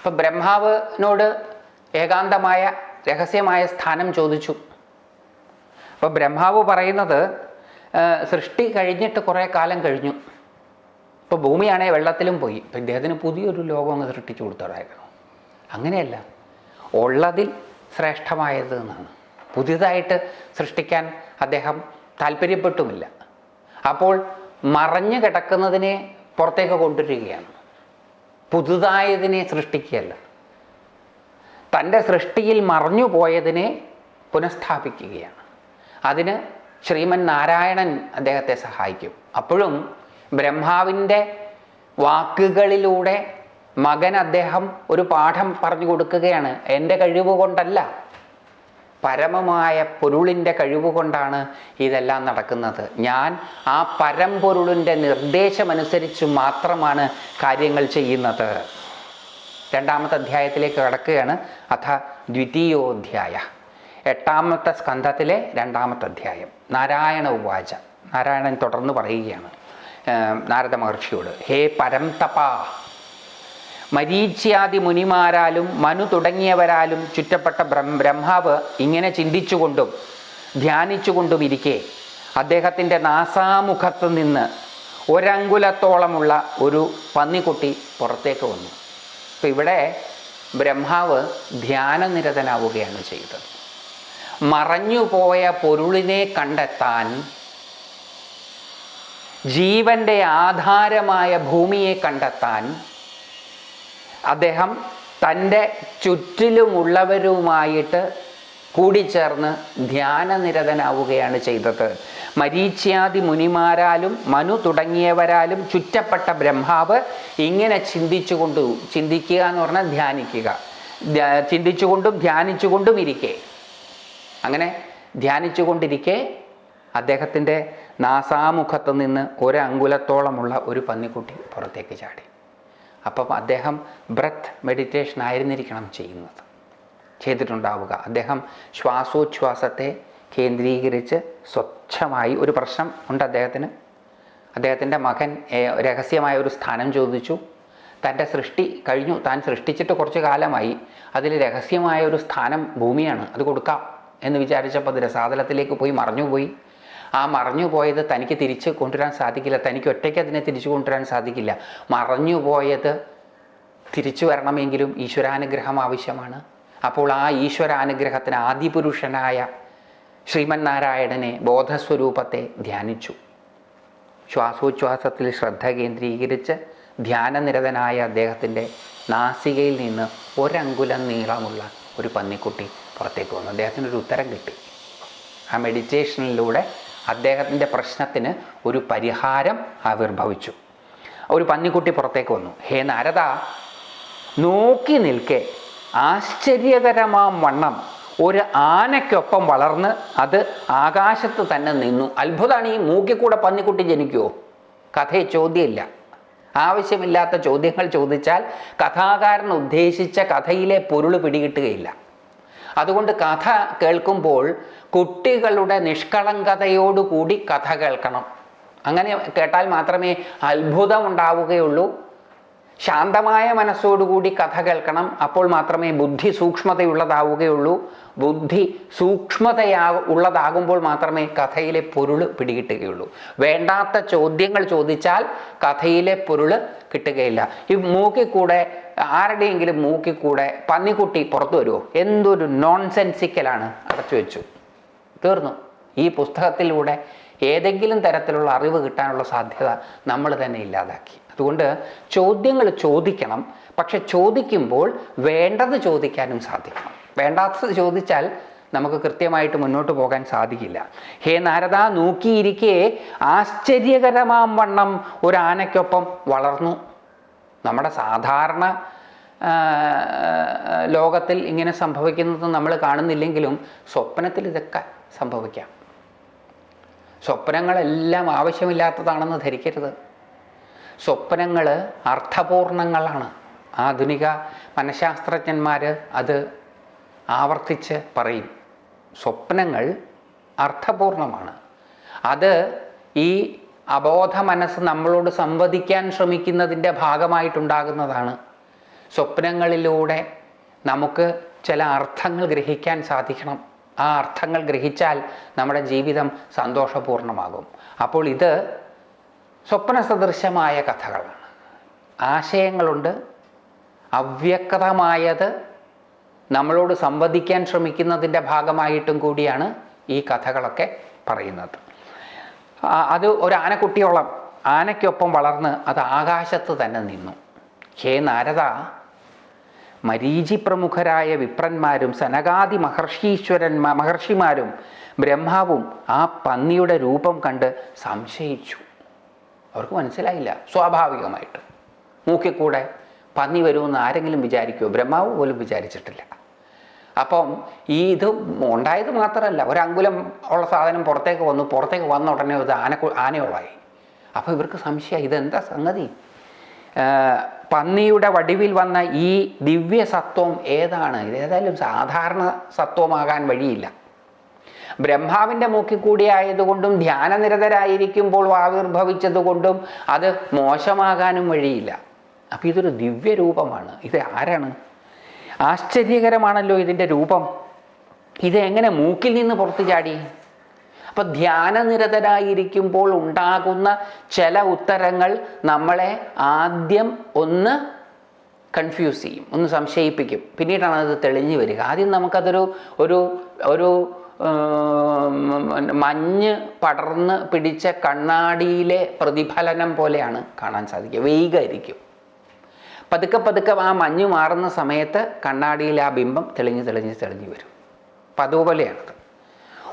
ഇപ്പം ബ്രഹ്മാവിനോട് ഏകാന്തമായ രഹസ്യമായ സ്ഥാനം ചോദിച്ചു. അപ്പോൾ ബ്രഹ്മാവ് പറയുന്നത് സൃഷ്ടി കഴിഞ്ഞിട്ട് കുറേ കാലം കഴിഞ്ഞു. ഇപ്പോൾ ഭൂമിയാണെങ്കിൽ വെള്ളത്തിലും പോയി. ഇപ്പം ഇദ്ദേഹത്തിന് പുതിയൊരു ലോകം അങ്ങ് സൃഷ്ടിച്ചു കൊടുത്തോടായിരുന്നു അങ്ങനെയല്ല ഉള്ളതിൽ ശ്രേഷ്ഠമായത് എന്നാണ്. പുതിയതായിട്ട് സൃഷ്ടിക്കാൻ അദ്ദേഹം താല്പര്യപ്പെട്ടുമില്ല. അപ്പോൾ മറഞ്ഞു കിടക്കുന്നതിനെ പുറത്തേക്ക് കൊണ്ടുവരികയാണ്. പുതുതായതിനെ സൃഷ്ടിക്കുകയല്ല. തന്റെ സൃഷ്ടിയിൽ മറഞ്ഞു പോയതിനെ പുനഃസ്ഥാപിക്കുകയാണ്. അതിന് ശ്രീമൻ നാരായണൻ അദ്ദേഹത്തെ സഹായിക്കും. അപ്പോഴും ബ്രഹ്മാവിന്റെ വാക്കുകളിലൂടെ മകൻ അദ്ദേഹം ഒരു പാഠം പറഞ്ഞു കൊടുക്കുകയാണ്. എന്റെ കഴിവ് കൊണ്ടല്ല പരമമായ പൊരുളിന്റെ കഴിവുകൊണ്ടാണ് ഇതെല്ലാം നടക്കുന്നത്. ഞാൻ ആ പരമ്പൊരുളിന്റെ നിർദ്ദേശമനുസരിച്ച് മാത്രമാണ് കാര്യങ്ങൾ ചെയ്യുന്നത്. രണ്ടാമത്തെ അധ്യായത്തിലേക്ക് കടക്കുകയാണ്. അഥ ദ്വിതീയോധ്യായ. എട്ടാമത്തെ സ്കന്ധത്തിലെ രണ്ടാമത്തെ അധ്യായം. നാരായണ ഉവാച. നാരായണൻ തുടർന്ന് പറയുകയാണ് നാരദ മഹർഷിയോട് ഹേ പരം തപാ മരീച്യാദി മുനിമാരാലും മനു തുടങ്ങിയവരാലും ചുറ്റപ്പെട്ട ബ്രഹ്മ ബ്രഹ്മാവ് ഇങ്ങനെ ചിന്തിച്ചുകൊണ്ടും ധ്യാനിച്ചുകൊണ്ടും ഇരിക്കെ അദ്ദേഹത്തിന്റെ നാസാമുഖത്ത് നിന്ന് ഒരങ്കുലത്തോളമുള്ള ഒരു പന്നിക്കുട്ടി പുറത്തേക്ക് വന്നു. അപ്പം ഇവിടെ ബ്രഹ്മാവ് ധ്യാനനിരതനാവുകയാണ് ചെയ്തത്. മറഞ്ഞുപോയ പൊരുളിനെ കണ്ടെത്താൻ ജീവന്റെ ആധാരമായ ഭൂമിയെ കണ്ടെത്താൻ അദ്ദേഹം തന്റെ ചുറ്റിലുമുള്ളവരുമായിട്ട് കൂടിച്ചേർന്ന് ധ്യാനനിരതനാവുകയാണ് ചെയ്തത്. മരീച്യാദി മുനിമാരാലും മനു തുടങ്ങിയവരാലും ചുറ്റപ്പെട്ട ബ്രഹ്മാവ് ഇങ്ങനെ ചിന്തിച്ചുകൊണ്ട് ചിന്തിക്കുക എന്ന് പറഞ്ഞാൽ ധ്യാനിക്കുക. ധ്യാ- ചിന്തിച്ചുകൊണ്ടും ധ്യാനിച്ചുകൊണ്ടും ഇരിക്കെ. അങ്ങനെ ധ്യാനിച്ചുകൊണ്ടിരിക്കെ അദ്ദേഹത്തിന്റെ നാസാമുഖത്ത് നിന്ന് ഒരു അങ്കുലത്തോളമുള്ള ഒരു പന്നിക്കുട്ടി പുറത്തേക്ക് ചാടി. അപ്പം അദ്ദേഹം ബ്രത്ത് മെഡിറ്റേഷൻ ആയിരുന്നിരിക്കണം ചെയ്യുന്നത്. ചെയ്തിട്ടുണ്ടാവുക. അദ്ദേഹം ശ്വാസോച്ഛ്വാസത്തെ കേന്ദ്രീകരിച്ച് സ്വച്ഛമായി ഒരു പ്രശ്നം ഉണ്ട് അദ്ദേഹത്തിന്. അദ്ദേഹത്തിന്റെ മകൻ രഹസ്യമായ ഒരു സ്ഥാനം ചോദിച്ചു. തന്റെ സൃഷ്ടി കഴിഞ്ഞു. താൻ സൃഷ്ടിച്ചിട്ട് കുറച്ച് കാലമായി. അതിൽ രഹസ്യമായ ഒരു സ്ഥാനം ഭൂമിയാണ്. അത് കൊടുക്കാം എന്ന് വിചാരിച്ചപ്പോൾ അത് രസാതലത്തിലേക്ക് പോയി മറഞ്ഞുപോയി. ആ മറഞ്ഞു പോയത് തനിക്ക് തിരിച്ച് കൊണ്ടുവരാൻ സാധിക്കില്ല. തനിക്ക് ഒറ്റയ്ക്ക് അതിനെ തിരിച്ചു കൊണ്ടുവരാൻ സാധിക്കില്ല. മറഞ്ഞു പോയത് തിരിച്ചു വരണമെങ്കിലും ഈശ്വരാനുഗ്രഹം ആവശ്യമാണ്. അപ്പോൾ ആ ഈശ്വരാനുഗ്രഹത്തിന് ആദിപുരുഷനായ ശ്രീമൻ നാരായണനെ ബോധസ്വരൂപത്തെ ധ്യാനിച്ചു. ശ്വാസോച്ഛ്വാസത്തിൽ ശ്രദ്ധ കേന്ദ്രീകരിച്ച് ധ്യാനനിരതനായ അദ്ദേഹത്തിന്റെ നാസികയിൽ നിന്ന് ഒരങ്കുലം നീളമുള്ള ഒരു പന്നിക്കുട്ടി പുറത്തേക്ക് വന്നു. അദ്ദേഹത്തിനൊരു ഉത്തരം കിട്ടി. ആ മെഡിറ്റേഷനിലൂടെ അദ്ദേഹത്തിന്റെ പ്രശ്നത്തിന് ഒരു പരിഹാരം ആവിർഭവിച്ചു. ഒരു പന്നിക്കുട്ടി പുറത്തേക്ക് വന്നു. ഹേ നാരദ നോക്കി നിൽക്കെ. ആശ്ചര്യകരമാം വണ്ണം. ഒരു ആനയ്ക്കൊപ്പം വളർന്ന് അത് ആകാശത്ത് തന്നെ നിന്നു. അത്ഭുതമാണ് ഈ മൂക്കിക്കൂടെ പന്നിക്കുട്ടി ജനിക്കുമോ കഥയെ ചോദ്യമില്ല. ആവശ്യമില്ലാത്ത ചോദ്യങ്ങൾ ചോദിച്ചാൽ കഥാകാരൻ ഉദ്ദേശിച്ച കഥയിലെ പൊരുൾ പിടികിട്ടുകയില്ല. അതുകൊണ്ട് കഥ കേൾക്കുമ്പോൾ കുട്ടികളുടെ നിഷ്കളങ്കതയോടുകൂടി കഥ കേൾക്കണം. അങ്ങനെ കേട്ടാൽ മാത്രമേ അത്ഭുതം ഉണ്ടാവുകയുള്ളൂ ശാന്തമായ മനസ്സോടുകൂടി കഥ കേൾക്കണം. അപ്പോൾ മാത്രമേ ബുദ്ധി സൂക്ഷ്മതയുള്ളതാവുകയുള്ളൂ. ബുദ്ധി സൂക്ഷ്മതയാ ഉള്ളതാകുമ്പോൾ മാത്രമേ കഥയിലെ പൊരുൾ പിടികിട്ടുകയുള്ളൂ. വേണ്ടാത്ത ചോദ്യങ്ങൾ ചോദിച്ചാൽ കഥയിലെ പൊരുൾ കിട്ടുകയില്ല. ഈ മൂക്കിക്കൂടെ ആരുടെയെങ്കിലും മൂക്കിക്കൂടെ പന്നിക്കുട്ടി പുറത്തു വരുമോ എന്തൊരു നോൺസെൻസിക്കലാണ് അടച്ചു വെച്ചു. തീർന്നു. ഈ പുസ്തകത്തിലൂടെ ഏതെങ്കിലും തരത്തിലുള്ള അറിവ് കിട്ടാനുള്ള സാധ്യത നമ്മൾ തന്നെ ഇല്ലാതാക്കി. അതുകൊണ്ട് ചോദ്യങ്ങൾ ചോദിക്കണം. പക്ഷെ ചോദിക്കുമ്പോൾ വേണ്ടത് ചോദിക്കാനും സാധിക്കണം. വേണ്ടാത്തത് ചോദിച്ചാൽ നമുക്ക് കൃത്യമായിട്ട് മുന്നോട്ട് പോകാൻ സാധിക്കില്ല. ഹേ നാരദ നോക്കിയിരിക്കെ ആശ്ചര്യകരമാം വണ്ണം ഒരു ആനയ്ക്കൊപ്പം വളർന്നു. നമ്മുടെ സാധാരണ ലോകത്തിൽ ഇങ്ങനെ സംഭവിക്കുന്നത് നമ്മൾ കാണുന്നില്ലെങ്കിലും സ്വപ്നത്തിൽ ഇതൊക്കെ സംഭവിക്കാം. സ്വപ്നങ്ങളെല്ലാം ആവശ്യമില്ലാത്തതാണെന്ന് ധരിക്കരുത്. സ്വപ്നങ്ങൾ അർത്ഥപൂർണങ്ങളാണ്. ആധുനിക മനഃശാസ്ത്രജ്ഞന്മാർ അത് ആവർത്തിച്ച് പറയും. സ്വപ്നങ്ങൾ അർത്ഥപൂർണമാണ്. അത് ഈ അബോധ മനസ്സ് നമ്മളോട് സംവദിക്കാൻ ശ്രമിക്കുന്നതിന്റെ ഭാഗമായിട്ടുണ്ടാകുന്നതാണ്. സ്വപ്നങ്ങളിലൂടെ നമുക്ക് ചില അർത്ഥങ്ങൾ ഗ്രഹിക്കാൻ സാധിക്കണം. ആ അർത്ഥങ്ങൾ ഗ്രഹിച്ചാൽ നമ്മുടെ ജീവിതം സന്തോഷപൂർണമാകും അപ്പോൾ ഇത് സ്വപ്ന സദൃശമായ കഥകളാണ്. ആശയങ്ങളുണ്ട് അവ്യക്തമായത് നമ്മളോട് സംവദിക്കാൻ ശ്രമിക്കുന്നതിന്റെ ഭാഗമായിട്ടും കൂടിയാണ് ഈ കഥകളൊക്കെ പറയുന്നത്. അത് ഒരു ആനക്കുട്ടിയോളം ആനയ്ക്കൊപ്പം വളർന്ന് അത് ആകാശത്ത് തന്നെ നിന്നു. ഹേ നാരദ മരീചി പ്രമുഖരായ വിപ്രന്മാരും സനകാദി മഹർഷീശ്വരൻ മഹർഷിമാരും ബ്രഹ്മാവും ആ പന്നിയുടെ രൂപം കണ്ട് സംശയിച്ചു. അവർക്ക് മനസ്സിലായില്ല. സ്വാഭാവികമായിട്ട്. മൂക്കിക്കൂടെ പന്നി വരുമെന്ന് ആരെങ്കിലും വിചാരിക്കുമോ ബ്രഹ്മാവ് പോലും വിചാരിച്ചിട്ടില്ല. അപ്പം ഈ ഇത് ഉണ്ടായത് മാത്രമല്ല ഒരങ്കുലം ഉള്ള സാധനം പുറത്തേക്ക് വന്നു പുറത്തേക്ക് വന്ന ഉടനെ ഇത് ആന ആനയോളായി അപ്പോൾ ഇവർക്ക് സംശയം ഇതെന്താ സംഗതി? പന്നിയുടെ വടിവിൽ വന്ന ഈ ദിവ്യ സത്വം ഏതാണ്? ഇത് ഏതായാലും സാധാരണ സത്വമാകാൻ വഴിയില്ല. ബ്രഹ്മാവിന്റെ മൂക്കി കൂടിയായതുകൊണ്ടും ധ്യാനനിരതരായിരിക്കുമ്പോൾ ആവിർഭവിച്ചതുകൊണ്ടും അത് മോശമാകാനും വഴിയില്ല. അപ്പം ഇതൊരു ദിവ്യരൂപമാണ് ഇത് ആരാണ്? ആശ്ചര്യകരമാണല്ലോ ഇതിന്റെ രൂപം. ഇത് എങ്ങനെ മൂക്കിൽ നിന്ന് പുറത്തു ചാടി? അപ്പം ധ്യാനനിരതരായിരിക്കുമ്പോൾ ഉണ്ടാകുന്ന ചില ഉത്തരങ്ങൾ നമ്മളെ ആദ്യം ഒന്ന് കൺഫ്യൂസ് ചെയ്യും ഒന്ന് സംശയിപ്പിക്കും. പിന്നീടാണ് അത് തെളിഞ്ഞു വരിക. ആദ്യം നമുക്കതൊരു ഒരു ഒരു മഞ്ഞ് പടർന്ന് പിടിച്ച കണ്ണാടിയിലെ പ്രതിഫലനം പോലെയാണ് കാണാൻ സാധിക്കുക. വൈകായിരിക്കും പതുക്കെ പതുക്കെ ആ മഞ്ഞ് മാറുന്ന സമയത്ത് കണ്ണാടിയിലെ ആ ബിംബം തെളിഞ്ഞ് തെളിഞ്ഞ് തെളിഞ്ഞ് വരും. അപ്പം അതുപോലെയാണത്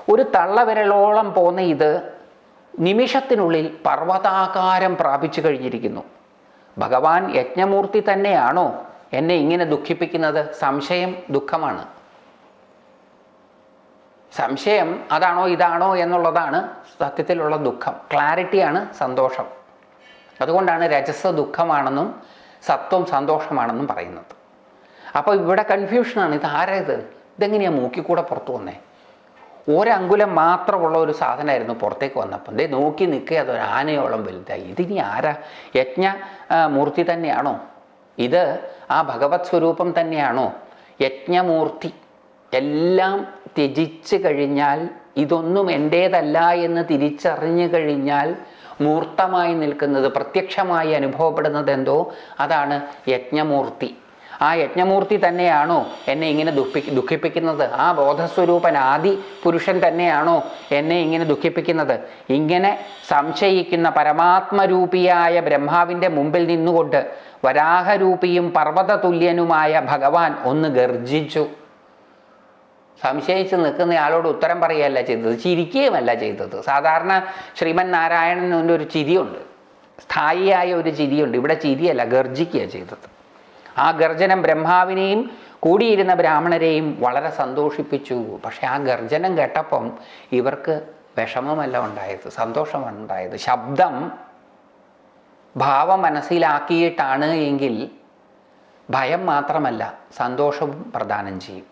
ഒരു തള്ളവിരലോളം പോന്ന ഇത് നിമിഷത്തിനുള്ളിൽ പർവതാകാരം പ്രാപിച്ചു കഴിഞ്ഞിരിക്കുന്നു. ഭഗവാൻ യജ്ഞമൂർത്തി തന്നെയാണോ എന്നെ ഇങ്ങനെ ദുഃഖിപ്പിക്കുന്നത്? സംശയം ദുഃഖമാണ്. സംശയം അതാണോ ഇതാണോ എന്നുള്ളതാണ് സത്യത്തിലുള്ള ദുഃഖം. ക്ലാരിറ്റിയാണ് സന്തോഷം. അതുകൊണ്ടാണ് രജസ ദുഃഖമാണെന്നും സത്വം സന്തോഷമാണെന്നും പറയുന്നത്. അപ്പോൾ ഇവിടെ കൺഫ്യൂഷനാണ് ഇത് ആരാ ഇത്? ഇതെങ്ങനെയാണ് മൂക്കിക്കൂടെ പുറത്തു വന്നേ? ഒരങ്കുലം മാത്രമുള്ള ഒരു സാധനമായിരുന്നു പുറത്തേക്ക് വന്നപ്പോൾ. ദേ നോക്കി നിൽക്കുക അതൊരു ആനയോളം വലുതായി. ഇതിനി ആരാ? യജ്ഞ മൂർത്തി തന്നെയാണോ? ഇത് ആ ഭഗവത് സ്വരൂപം തന്നെയാണോ? യജ്ഞമൂർത്തി. എല്ലാം ത്യജിച്ച് കഴിഞ്ഞാൽ ഇതൊന്നും എന്റേതല്ല എന്ന് തിരിച്ചറിഞ്ഞു കഴിഞ്ഞാൽ മൂർത്തമായി നിൽക്കുന്നത് പ്രത്യക്ഷമായി അനുഭവപ്പെടുന്നത് എന്തോ? അതാണ് യജ്ഞമൂർത്തി. ആ യജ്ഞമൂർത്തി തന്നെയാണോ എന്നെ ഇങ്ങനെ ദുഃഖി ദുഃഖിപ്പിക്കുന്നത്? ആ ബോധസ്വരൂപൻ ആദി പുരുഷൻ തന്നെയാണോ എന്നെ ഇങ്ങനെ ദുഃഖിപ്പിക്കുന്നത്? ഇങ്ങനെ സംശയിക്കുന്ന പരമാത്മരൂപിയായ ബ്രഹ്മാവിന്റെ മുമ്പിൽ നിന്നുകൊണ്ട് വരാഹരൂപിയും പർവത തുല്യനുമായ ഭഗവാൻ ഒന്ന് ഗർജിച്ചു. സംശയിച്ച് നിൽക്കുന്ന ആളോട് ഉത്തരം പറയുകയല്ല ചെയ്തത്. ചിരിക്കുകയുമല്ല ചെയ്തത്. സാധാരണ ശ്രീമൻ നാരായണൻ ഒരു ചിരിയുണ്ട്. സ്ഥായിയായ ഒരു ചിരിയുണ്ട്. ഇവിടെ ചിരിയല്ല ഗർജിക്കുകയാണ് ചെയ്തത്. ആ ഗർജനം ബ്രഹ്മാവിനെയും കൂടിയിരുന്ന ബ്രാഹ്മണരെയും വളരെ സന്തോഷിപ്പിച്ചു. പക്ഷെ ആ ഗർജനം കേട്ടപ്പം ഇവർക്ക് വിഷമമല്ല ഉണ്ടായത് സന്തോഷമാണ് ഉണ്ടായത്. ശബ്ദം ഭാവം മനസ്സിലാക്കിയിട്ടാണ് എങ്കിൽ ഭയം മാത്രമല്ല സന്തോഷവും പ്രദാനം ചെയ്യും.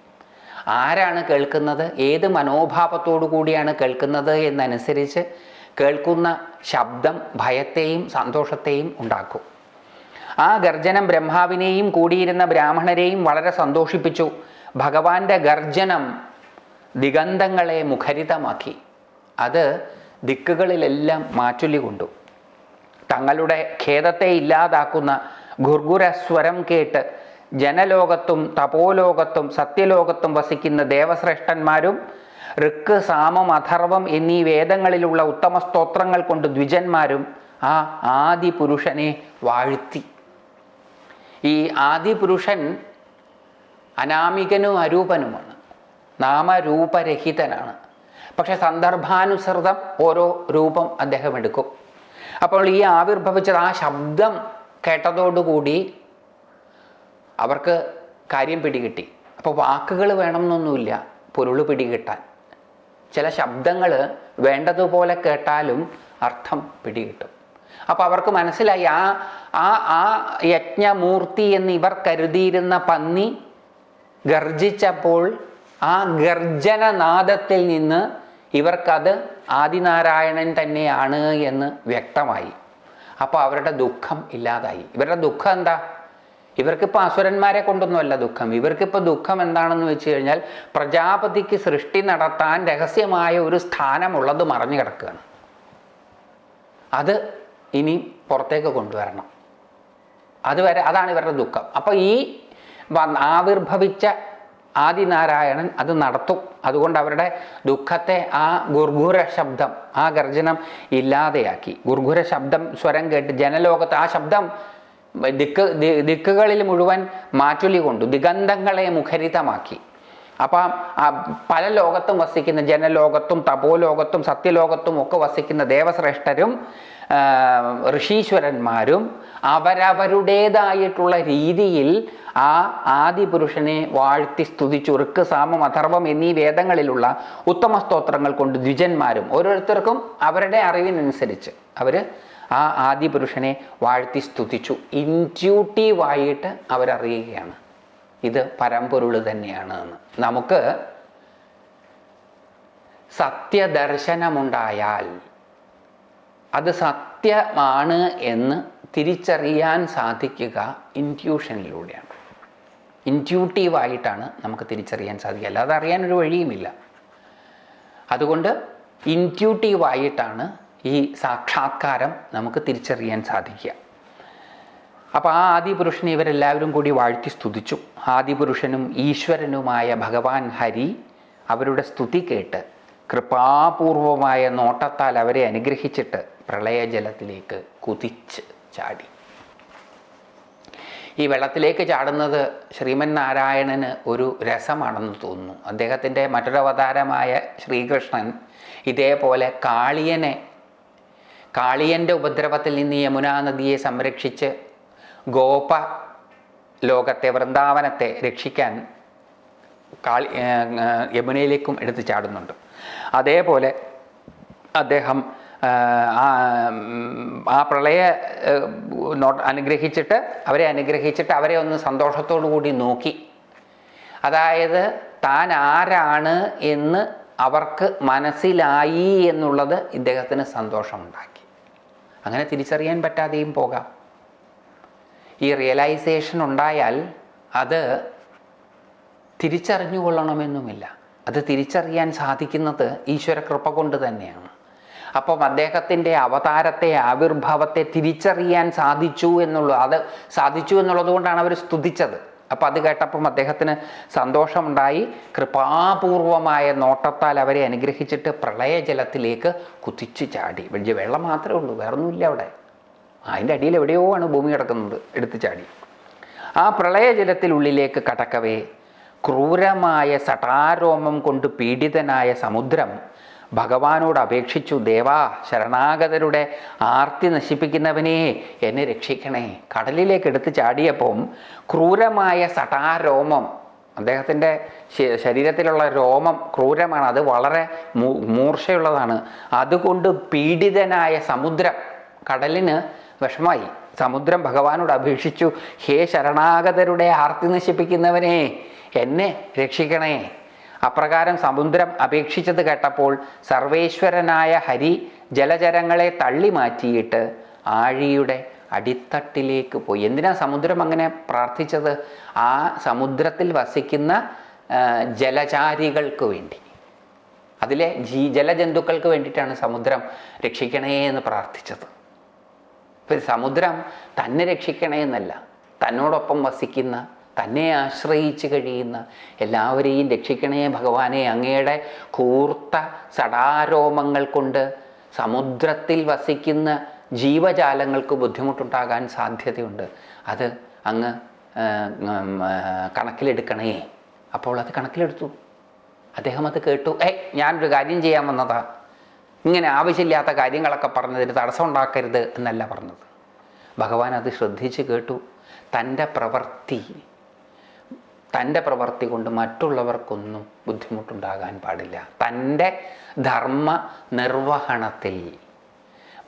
ആരാണ് കേൾക്കുന്നത് ഏത് മനോഭാവത്തോടു കൂടിയാണ് കേൾക്കുന്നത് എന്നനുസരിച്ച് കേൾക്കുന്ന ശബ്ദം ഭയത്തെയും സന്തോഷത്തെയും ഉണ്ടാക്കും. ആ ഗർജനം ബ്രഹ്മാവിനെയും കൂടിയിരുന്ന ബ്രാഹ്മണരെയും വളരെ സന്തോഷിപ്പിച്ചു. ഭഗവാന്റെ ഗർജനം ദിഗന്ധങ്ങളെ മുഖരിതമാക്കി. അത് ദിക്കുകളിലെല്ലാം മാറ്റുലി കൊണ്ടു. തങ്ങളുടെ ഖേദത്തെ ഇല്ലാതാക്കുന്ന ഗുർഗുരസ്വരം കേട്ട് ജനലോകത്തും തപോലോകത്തും സത്യലോകത്തും വസിക്കുന്ന ദേവശ്രേഷ്ഠന്മാരും ഋക്ക് സാമം അഥർവം എന്നീ വേദങ്ങളിലുള്ള ഉത്തമ സ്തോത്രങ്ങൾ കൊണ്ട് ദ്വിജന്മാരും ആ ആദിപുരുഷനെ വാഴ്ത്തി. ഈ ആദി പുരുഷൻ അനാമികനും അരൂപനുമാണ്. നാമരൂപരഹിതനാണ്. പക്ഷെ സന്ദർഭാനുസൃതം ഓരോ രൂപം അദ്ദേഹം എടുക്കും. അപ്പോൾ ഈ ആവിർഭവിച്ചത് ആ ശബ്ദം കേട്ടതോടുകൂടി അവർക്ക് കാര്യം പിടികിട്ടി. അപ്പോൾ വാക്കുകൾ വേണമെന്നൊന്നുമില്ല പൊരുൾ പിടികിട്ടാൻ. ചില ശബ്ദങ്ങൾ വേണ്ടതുപോലെ കേട്ടാലും അർത്ഥം പിടികിട്ടും. അപ്പോൾ അവർക്ക് മനസ്സിലായി ആ ആ ആ യജ്ഞമൂർത്തി എന്ന് ഇവർ കരുതിയിരുന്ന പന്നി ഗർജിച്ചപ്പോൾ ആ ഗർജനനാദത്തിൽ നിന്ന് ഇവർക്കത് ആദിനാരായണൻ തന്നെയാണ് എന്ന് വ്യക്തമായി. അപ്പോൾ അവരുടെ ദുഃഖം ഇല്ലാതായി. ഇവരുടെ ദുഃഖം എന്താ? ഇവർക്കിപ്പോൾ അസുരന്മാരെ കൊണ്ടൊന്നുമല്ല ദുഃഖം. ഇവർക്കിപ്പോൾ ദുഃഖം എന്താണെന്ന് വെച്ച് കഴിഞ്ഞാൽ പ്രജാപതിക്ക് സൃഷ്ടി നടത്താൻ രഹസ്യമായ ഒരു സ്ഥാനമുള്ളത് മറഞ്ഞു കിടക്കുകയാണ്. അത് ഇനി പുറത്തേക്ക് കൊണ്ടുവരണം. അതുവരെ അതാണ് ഇവരുടെ ദുഃഖം. അപ്പോൾ ഈ ആവിർഭവിച്ച ആദിനാരായണൻ അത് നടത്തും. അതുകൊണ്ട് അവരുടെ ദുഃഖത്തെ ആ ഗുർഗുര ശബ്ദം ആ ഗർജനം ഇല്ലാതെയാക്കി. ഗുർഗുര ശബ്ദം സ്വരം കേട്ട് ജനലോകത്ത് ആ ശബ്ദം ദിക്ക് ദിക്കുകളിൽ മുഴുവൻ മാറ്റുലി കൊണ്ടു ദിഗന്ധങ്ങളെ മുഖരിതമാക്കി. അപ്പം പല ലോകത്തും വസിക്കുന്ന ജനലോകത്തും തപോലോകത്തും സത്യലോകത്തും ഒക്കെ വസിക്കുന്ന ദേവശ്രേഷ്ഠരും ഋഷീശ്വരന്മാരും അവരവരുടേതായിട്ടുള്ള രീതിയിൽ ആ ആദിപുരുഷനെ വാഴ്ത്തി സ്തുതിച്ചു. ഋക്ക് സാമം അഥർവം എന്നീ വേദങ്ങളിലുള്ള ഉത്തമ സ്തോത്രങ്ങൾ കൊണ്ട് ദ്വിജന്മാരും ഓരോരുത്തർക്കും അവരുടെ അറിവിനനുസരിച്ച് അവർ ആ ആദിപുരുഷനെ വാഴ്ത്തി സ്തുതിച്ചു. ഇന്റ്യൂട്ടീവായിട്ട് അവരറിയുകയാണ്. ഇത് പരമ്പൊരുൾ തന്നെയാണ് എന്ന്. നമുക്ക് സത്യദർശനമുണ്ടായാൽ അത് സത്യമാണ് എന്ന് തിരിച്ചറിയാൻ സാധിക്കുക ഇന്റ്യൂഷനിലൂടെയാണ്. ഇന്റ്യൂട്ടീവായിട്ടാണ് നമുക്ക് തിരിച്ചറിയാൻ സാധിക്കുക. അല്ലാതെ അറിയാനൊരു വഴിയുമില്ല. അതുകൊണ്ട് ഇന്റ്യൂട്ടീവായിട്ടാണ് ഈ സാക്ഷാത്കാരം നമുക്ക് തിരിച്ചറിയാൻ സാധിക്കുക. അപ്പോൾ ആ ആദിപുരുഷനെ ഇവരെല്ലാവരും കൂടി വാഴ്ത്തി സ്തുതിച്ചു. ആദിപുരുഷനും ഈശ്വരനുമായ ഭഗവാൻ ഹരി അവരുടെ സ്തുതി കേട്ട് കൃപാപൂർവമായ നോട്ടത്താൽ അവരെ അനുഗ്രഹിച്ചിട്ട് പ്രളയജലത്തിലേക്ക് കുതിച്ച് ചാടി. ഈ വെള്ളത്തിലേക്ക് ചാടുന്നത് ശ്രീമൻ നാരായണന് ഒരു രസമാണെന്ന് തോന്നുന്നു. അദ്ദേഹത്തിന്റെ മറ്റൊരു അവതാരമായ ശ്രീകൃഷ്ണൻ ഇതേപോലെ കാളിയനെ കാളിയന്റെ ഉപദ്രവത്തിൽ നിന്ന് യമുനാ നദിയെ സംരക്ഷിച്ച് ഗോപ ലോകത്തെ വൃന്ദാവനത്തെ രക്ഷിക്കാൻ കാളി യമുനയിലേക്കും എടുത്തു ചാടുന്നുണ്ട്. അതേപോലെ അദ്ദേഹം ആ, പ്രളയ അനുഗ്രഹിച്ചിട്ട് അവരെ അനുഗ്രഹിച്ചിട്ട് അവരെ ഒന്ന് സന്തോഷത്തോടു കൂടി നോക്കി. അതായത് താൻ ആരാണ് എന്ന് അവർക്ക് മനസ്സിലായി എന്നുള്ളത് ഇദ്ദേഹത്തിന് സന്തോഷമുണ്ടാക്കി. അങ്ങനെ തിരിച്ചറിയാൻ പറ്റാതെയും പോകാം. ഈ റിയലൈസേഷൻ ഉണ്ടായാൽ അത് തിരിച്ചറിഞ്ഞുകൊള്ളണമെന്നുമില്ല. അത് തിരിച്ചറിയാൻ സാധിക്കുന്നത് ഈശ്വര കൃപ കൊണ്ട് തന്നെയാണ്. അപ്പം അദ്ദേഹത്തിന്റെ അവതാരത്തെ ആവിർഭാവത്തെ തിരിച്ചറിയാൻ സാധിച്ചു എന്നുള്ളത് അത് സാധിച്ചു എന്നുള്ളത് കൊണ്ടാണ് അവർ സ്തുതിച്ചത്. അപ്പം അത് കേട്ടപ്പം അദ്ദേഹത്തിന് സന്തോഷമുണ്ടായി. കൃപാപൂർവമായ നോട്ടത്താൽ അവരെ അനുഗ്രഹിച്ചിട്ട് പ്രളയജലത്തിലേക്ക് കുതിച്ചു ചാടി. വെള്ളം മാത്രമേ ഉള്ളൂ വേറൊന്നുമില്ല അവിടെ. അതിന്റെ അടിയിൽ എവിടെയോ ആണ് ഭൂമി കിടക്കുന്നത്. എടുത്തു ചാടി. ആ പ്രളയജലത്തിലുള്ളിലേക്ക് കടക്കവേ ക്രൂരമായ സടാരോമം കൊണ്ട് പീഡിതനായ സമുദ്രം ഭഗവാനോട് അപേക്ഷിച്ചു ദേവാ ശരണാഗതരുടെ ആർത്തി നശിപ്പിക്കുന്നവനെ എന്നെ രക്ഷിക്കണേ. കടലിലേക്ക് എടുത്ത് ചാടിയപ്പം ക്രൂരമായ സടാരോമം അദ്ദേഹത്തിന്റെ ശരീരത്തിലുള്ള രോമം ക്രൂരമാണ്. അത് വളരെ മൂർച്ചയുള്ളതാണ്. അതുകൊണ്ട് പീഡിതനായ സമുദ്രം കടലിന് വിഷമായി. സമുദ്രം ഭഗവാനോട് അപേക്ഷിച്ചു ഹേ ശരണാഗതരുടെ ആർത്തി നശിപ്പിക്കുന്നവനെ എന്നെ രക്ഷിക്കണേ. അപ്രകാരം സമുദ്രം അപേക്ഷിച്ചത് കേട്ടപ്പോൾ സർവേശ്വരനായ ഹരി ജലചരങ്ങളെ തള്ളി മാറ്റിയിട്ട് ആഴിയുടെ അടിത്തട്ടിലേക്ക് പോയി. എന്തിനാ സമുദ്രം അങ്ങനെ പ്രാർത്ഥിച്ചത്? ആ സമുദ്രത്തിൽ വസിക്കുന്ന ജലചാരികൾക്ക് വേണ്ടി. അതിലെ ജീ ജലജന്തുക്കൾക്ക് വേണ്ടിയിട്ടാണ് സമുദ്രം രക്ഷിക്കണേ എന്ന് പ്രാർത്ഥിച്ചത്. ഇപ്പം സമുദ്രം തന്നെ രക്ഷിക്കണേ എന്നല്ല. തന്നോടൊപ്പം വസിക്കുന്ന തന്നെ ആശ്രയിച്ച് കഴിയുന്ന എല്ലാവരെയും രക്ഷിക്കണേ ഭഗവാനെ. അങ്ങയുടെ കൂർത്ത സടാരോമങ്ങൾ കൊണ്ട് സമുദ്രത്തിൽ വസിക്കുന്ന ജീവജാലങ്ങൾക്ക് ബുദ്ധിമുട്ടുണ്ടാകാൻ സാധ്യതയുണ്ട്. അത് അങ്ങ് കണക്കിലെടുക്കണേ. അപ്പോൾ അത് കണക്കിലെടുത്തു. അദ്ദേഹം അത് കേട്ടു. ഏയ് ഞാനൊരു കാര്യം ചെയ്യാൻ വന്നതാ. ഇങ്ങനെ ആവശ്യമില്ലാത്ത കാര്യങ്ങളൊക്കെ പറഞ്ഞതിന് തടസ്സം ഉണ്ടാക്കരുത് എന്നല്ല പറഞ്ഞത്. ഭഗവാൻ അത് ശ്രദ്ധിച്ച് കേട്ടു. തന്റെ പ്രവൃത്തി തന്റെ പ്രവൃത്തി കൊണ്ട് മറ്റുള്ളവർക്കൊന്നും ബുദ്ധിമുട്ടുണ്ടാകാൻ പാടില്ല. തന്റെ ധർമ്മ നിർവഹണത്തിൽ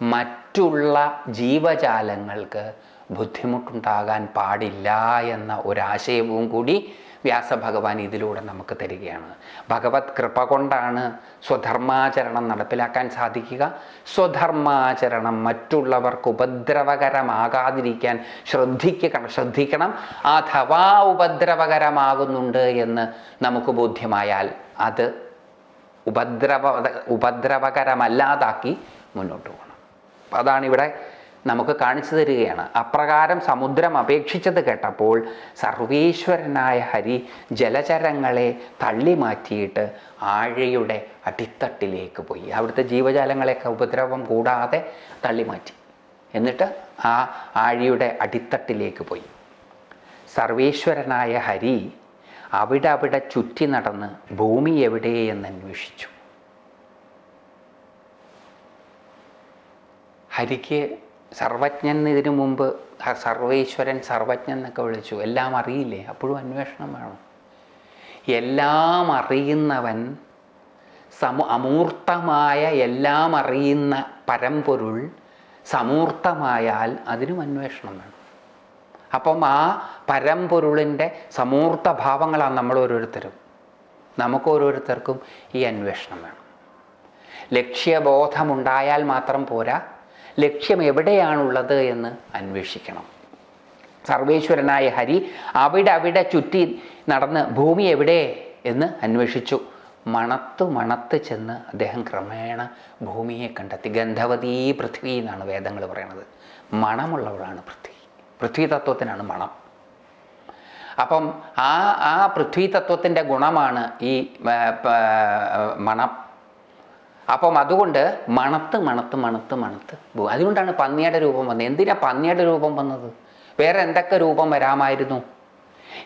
മറ്റുള്ള ജീവജാലങ്ങൾക്ക് ബുദ്ധിമുട്ടുണ്ടാകാൻ പാടില്ല എന്ന ഒരാശയവും കൂടി വ്യാസഭഗവാൻ ഇതിലൂടെ നമുക്ക് തരികയാണ്. ഭഗവത് കൃപ കൊണ്ടാണ് സ്വധർമാചരണം നടപ്പിലാക്കാൻ സാധിക്കുക. സ്വധർമാചരണം മറ്റുള്ളവർക്ക് ഉപദ്രവകരമാകാതിരിക്കാൻ ശ്രദ്ധിക്കണം ശ്രദ്ധിക്കണം. അഥവാ ഉപദ്രവകരമാകുന്നുണ്ട് എന്ന് നമുക്ക് ബോധ്യമായാൽ അത് ഉപദ്രവ ഉപദ്രവകരമല്ലാതാക്കി മുന്നോട്ട് പോകണം. അതാണ് ഇവിടെ നമുക്ക് കാണിച്ചു തരികയാണ്. അപ്രകാരം സമുദ്രം അപേക്ഷിച്ചത് കേട്ടപ്പോൾ സർവേശ്വരനായ ഹരി ജലചരങ്ങളെ തള്ളി മാറ്റിയിട്ട് ആഴയുടെ അടിത്തട്ടിലേക്ക് പോയി. അവിടുത്തെ ജീവജാലങ്ങളെയൊക്കെ ഉപദ്രവം കൂടാതെ തള്ളി മാറ്റി എന്നിട്ട് ആ ആഴിയുടെ അടിത്തട്ടിലേക്ക് പോയി. സർവേശ്വരനായ ഹരി അവിടെ അവിടെ ചുറ്റി നടന്ന് ഭൂമി എവിടെയെന്ന് അന്വേഷിച്ചു. ഹരിക്ക് സർവജ്ഞൻ ഇതിനു മുമ്പ് സർവേശ്വരൻ സർവജ്ഞൻ എന്നൊക്കെ വിളിച്ചു. എല്ലാം അറിയില്ലേ? അപ്പോഴും അന്വേഷണം വേണം. എല്ലാം അറിയുന്നവൻ സമു അമൂർത്തമായ എല്ലാം അറിയുന്ന പരമ്പൊരുൾ സമൂർത്തമായാൽ അതിനും അന്വേഷണം വേണം. അപ്പം ആ പരമ്പൊരുളിന്റെ സമൂർത്ത ഭാവങ്ങളാണ് നമ്മൾ ഓരോരുത്തരും. നമുക്ക് ഓരോരുത്തർക്കും ഈ അന്വേഷണം വേണം. ലക്ഷ്യബോധമുണ്ടായാൽ മാത്രം പോരാ. ലക്ഷ്യം എവിടെയാണുള്ളത് എന്ന് അന്വേഷിക്കണം. സർവേശ്വരനായ ഹരി അവിടെ അവിടെ ചുറ്റി നടന്ന് ഭൂമി എവിടെ എന്ന് അന്വേഷിച്ചു. മണത്ത് മണത്ത് ചെന്ന് അദ്ദേഹം ക്രമേണ ഭൂമിയെ കണ്ടെത്തി. ഗന്ധവതീ പൃഥ്വി എന്നാണ് വേദങ്ങൾ പറയുന്നത്. മണമുള്ളവളാണ് പൃഥ്വി. പൃഥ്വി തത്വത്തിനാണ് മണം. അപ്പം ആ ആ പൃഥ്വി തത്വത്തിന്റെ ഗുണമാണ് ഈ മണം. അപ്പം അതുകൊണ്ട് മണത്ത് മണത്ത് മണത്ത് മണത്ത് പോകും അതുകൊണ്ടാണ് പന്നിയുടെ രൂപം വന്നത്. എന്തിനാ പന്നിയുടെ രൂപം വന്നത്? വേറെ എന്തൊക്കെ രൂപം വരാമായിരുന്നു?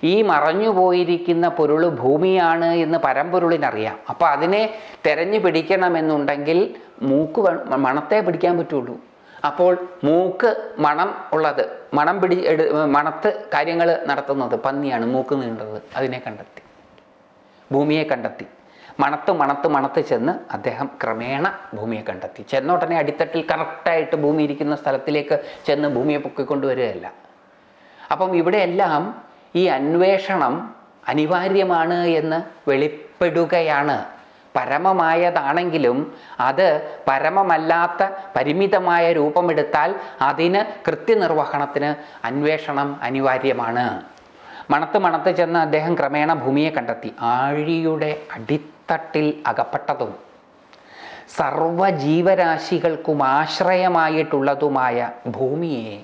ഈ മറഞ്ഞു പോയിരിക്കുന്ന പൊരുൾ ഭൂമിയാണ് എന്ന് പരമ്പൊരുളിനറിയാം. അപ്പോൾ അതിനെ തെരഞ്ഞു പിടിക്കണമെന്നുണ്ടെങ്കിൽ മൂക്ക് മണത്തെ പിടിക്കാൻ പറ്റുള്ളൂ. അപ്പോൾ മൂക്ക് മണം ഉള്ളത് മണം പിടി മണത്ത് കാര്യങ്ങൾ നടത്തുന്നത് പന്നിയാണ് മൂക്ക് നീണ്ടത് അതിനെ കണ്ടെത്തി. ഭൂമിയെ കണ്ടെത്തി. മണത്ത് മണത്ത് മണത്ത് ചെന്ന് അദ്ദേഹം ക്രമേണ ഭൂമിയെ കണ്ടെത്തി. ചെന്നോട്ടനെ അടിത്തട്ടിൽ കറക്റ്റായിട്ട് ഭൂമി ഇരിക്കുന്ന സ്ഥലത്തിലേക്ക് ചെന്ന് ഭൂമിയെ പൊക്കിക്കൊണ്ടുവരികയല്ല. അപ്പം ഇവിടെയെല്ലാം ഈ അന്വേഷണം അനിവാര്യമാണ് എന്ന് വെളിപ്പെടുകയാണ്. പരമമായതാണെങ്കിലും അത് പരമമല്ലാത്ത പരിമിതമായ രൂപമെടുത്താൽ അതിന് കൃത്യനിർവഹണത്തിന് അന്വേഷണം അനിവാര്യമാണ്. മണത്ത് മണത്ത് ചെന്ന് അദ്ദേഹം ക്രമേണ ഭൂമിയെ കണ്ടെത്തി. ആഴിയുടെ അടിത്തട്ടിൽ അകപ്പെട്ടതും സർവജീവരാശികൾക്കും ആശ്രയമായിട്ടുള്ളതുമായ ഭൂമിയെ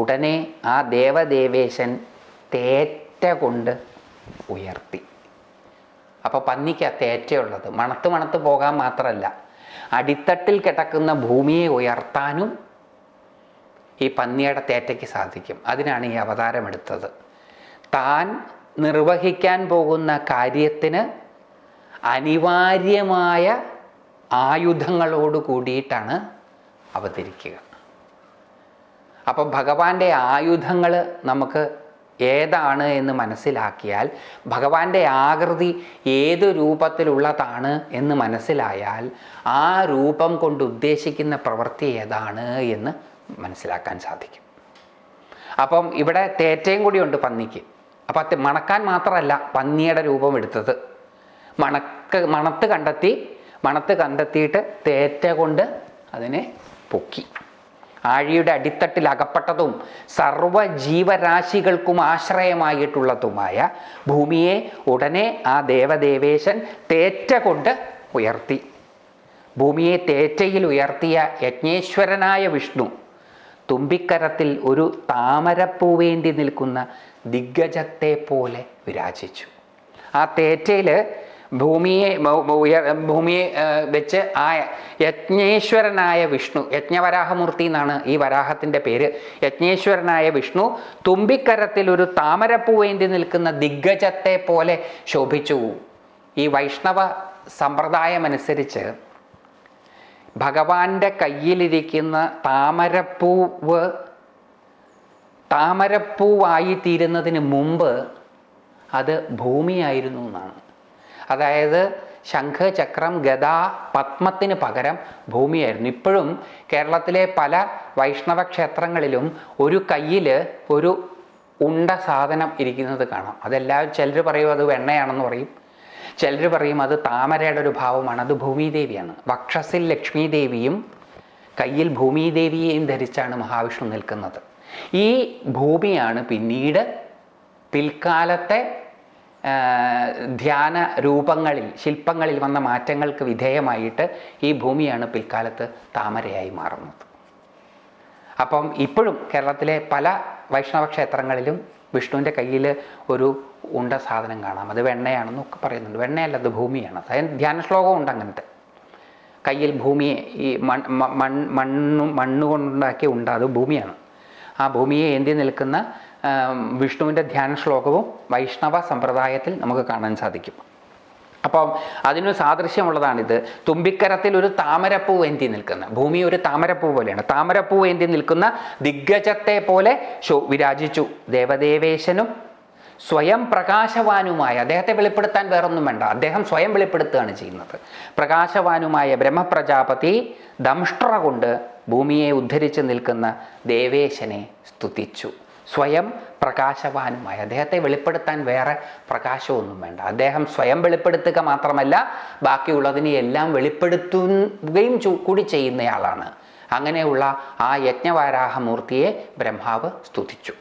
ഉടനെ ആ ദേവദേവേശൻ തേറ്റ കൊണ്ട് ഉയർത്തി. അപ്പോൾ പന്നിക്ക് തേറ്റയുള്ളത്. മണത്ത് മണത്ത് പോകാൻ മാത്രമല്ല അടിത്തട്ടിൽ കിടക്കുന്ന ഭൂമിയെ ഉയർത്താനും ഈ പന്നിയുടെ തേറ്റയ്ക്ക് സാധിക്കും. അതിനാണ് ഈ അവതാരമെടുത്തത്. താൻ നിർവഹിക്കാൻ പോകുന്ന കാര്യത്തിന് അനിവാര്യമായ ആയുധങ്ങളോട് കൂടിയിട്ടാണ് അവതരിക്കുക. അപ്പം ഭഗവാന്റെ ആയുധങ്ങൾ നമുക്ക് ഏതാണ് എന്ന് മനസ്സിലാക്കിയാൽ ഭഗവാന്റെ ആകൃതി ഏത് രൂപത്തിലുള്ളതാണ് എന്ന് മനസ്സിലായാൽ ആ രൂപം കൊണ്ട് ഉദ്ദേശിക്കുന്ന പ്രവൃത്തി ഏതാണ് എന്ന് മനസ്സിലാക്കാൻ സാധിക്കും. അപ്പം ഇവിടെ തേറ്റയും കൂടിയുണ്ട് പന്നിക്ക്. അപ്പം മണക്കാൻ മാത്രമല്ല പന്നിയുടെ രൂപം എടുത്തത്. മണക്ക് മണത്ത് കണ്ടെത്തി മണത്ത് കണ്ടെത്തിയിട്ട് തേറ്റ കൊണ്ട് അതിനെ പൊക്കി. ആഴിയുടെ അടിത്തട്ടിൽ അകപ്പെട്ടതും സർവ ജീവരാശികൾക്കും ആശ്രയമായിട്ടുള്ളതുമായ ഭൂമിയെ ഉടനെ ആ ദേവദേവേശൻ തേറ്റ കൊണ്ട് ഉയർത്തി. ഭൂമിയെ തേറ്റയിൽ ഉയർത്തിയ യജ്ഞേശ്വരനായ വിഷ്ണു തുമ്പിക്കരത്തിൽ ഒരു താമരപ്പൂവേണ്ടി നിൽക്കുന്ന ദിഗ്ഗജത്തെ പോലെ വിരാജിച്ചു. ആ തേറ്റയിൽ ഭൂമിയെ ഭൂമിയെ വെച്ച് ആ യജ്ഞേശ്വരനായ വിഷ്ണു യജ്ഞവരാഹമൂർത്തി എന്നാണ് ഈ വരാഹത്തിന്റെ പേര്. യജ്ഞേശ്വരനായ വിഷ്ണു തുമ്പിക്കരത്തിൽ ഒരു താമരപ്പൂവേണ്ടി നിൽക്കുന്ന ദിഗ്ഗജത്തെ പോലെ ശോഭിച്ചു. ഈ വൈഷ്ണവ സമ്പ്രദായമനുസരിച്ച് ഭഗവാന്റെ കയ്യിലിരിക്കുന്ന താമരപ്പൂവ് താമരപ്പൂവായി തീരുന്നതിന് മുമ്പ് അത് ഭൂമിയായിരുന്നു എന്നാണ്. അതായത് ശംഖ് ചക്രം ഗദ പത്മത്തിന് പകരം ഭൂമിയായിരുന്നു. ഇപ്പോഴും കേരളത്തിലെ പല വൈഷ്ണവ ക്ഷേത്രങ്ങളിലും ഒരു കയ്യിൽ ഒരു ഉണ്ട സാധനം ഇരിക്കുന്നത് കാണാം. അതെല്ലാവരും ചിലർ പറയും അത് വെണ്ണയാണെന്ന് പറയും. ചിലർ പറയും അത് താമരയുടെ ഒരു ഭാവമാണ് അത് ഭൂമിദേവിയാണ്. വക്ഷസിൽ ലക്ഷ്മി ദേവിയും കയ്യിൽ ഭൂമിദേവിയെയും ധരിച്ചാണ് മഹാവിഷ്ണു നിൽക്കുന്നത്. ഈ ഭൂമിയാണ് പിന്നീട് പിൽക്കാലത്തെ ധ്യാന രൂപങ്ങളിൽ ശില്പങ്ങളിൽ വന്ന മാറ്റങ്ങൾക്ക് വിധേയമായിട്ട് ഈ ഭൂമിയാണ് പിൽക്കാലത്ത് താമരയായി മാറുന്നത്. അപ്പം ഇപ്പോഴും കേരളത്തിലെ പല വൈഷ്ണവ ക്ഷേത്രങ്ങളിലും വിഷ്ണുവിന്റെ കയ്യിൽ ഒരു ഉണ്ട സാധനം കാണാം. അത് വെണ്ണയാണെന്നൊക്കെ പറയുന്നുണ്ട്. വെണ്ണയല്ല അത് ഭൂമിയാണ്. അതായത് ധ്യാന ശ്ലോകവും ഉണ്ട് അങ്ങനത്തെ. കയ്യിൽ ഭൂമിയെ ഈ മൺ മണ്ണു മണ്ണ് കൊണ്ടുണ്ടാക്കിയ ഉണ്ട് അത് ഭൂമിയാണ്. ആ ഭൂമിയെ ഏന്തി നിൽക്കുന്ന വിഷ്ണുവിന്റെ ധ്യാന ശ്ലോകവും വൈഷ്ണവ സമ്പ്രദായത്തിൽ നമുക്ക് കാണാൻ സാധിക്കും. അപ്പം അതിനൊരു സാദൃശ്യമുള്ളതാണിത്. തുമ്പിക്കരത്തിൽ ഒരു താമരപ്പൂ ഏന്തി നിൽക്കുന്ന ഭൂമി ഒരു താമരപ്പൂ പോലെയാണ്. താമരപ്പൂ ഏന്തി നിൽക്കുന്ന ദിഗ്ഗജത്തെ പോലെ വിരാജിച്ചു. ദേവദേവേശനും സ്വയം പ്രകാശവാനുമായ അദ്ദേഹത്തെ വെളിപ്പെടുത്താൻ വേറൊന്നും വേണ്ട അദ്ദേഹം സ്വയം വെളിപ്പെടുത്തുകയാണ് ചെയ്യുന്നത്. പ്രകാശവാനുമായ ബ്രഹ്മപ്രജാപതി ദംഷ്ട്ര കൊണ്ട് ഭൂമിയെ ഉദ്ധരിച്ച് നിൽക്കുന്ന ദേവേശനെ സ്തുതിച്ചു. സ്വയം പ്രകാശവാനുമായി. അദ്ദേഹത്തെ വെളിപ്പെടുത്താൻ വേറെ പ്രകാശമൊന്നും വേണ്ട. അദ്ദേഹം സ്വയം വെളിപ്പെടുത്തുക മാത്രമല്ല ബാക്കിയുള്ളതിനെ എല്ലാം വെളിപ്പെടുത്തുകയും കൂടി ചെയ്യുന്നയാളാണ്. അങ്ങനെയുള്ള ആ യജ്ഞവാരാഹമൂർത്തിയെ ബ്രഹ്മാവ് സ്തുതിച്ചു.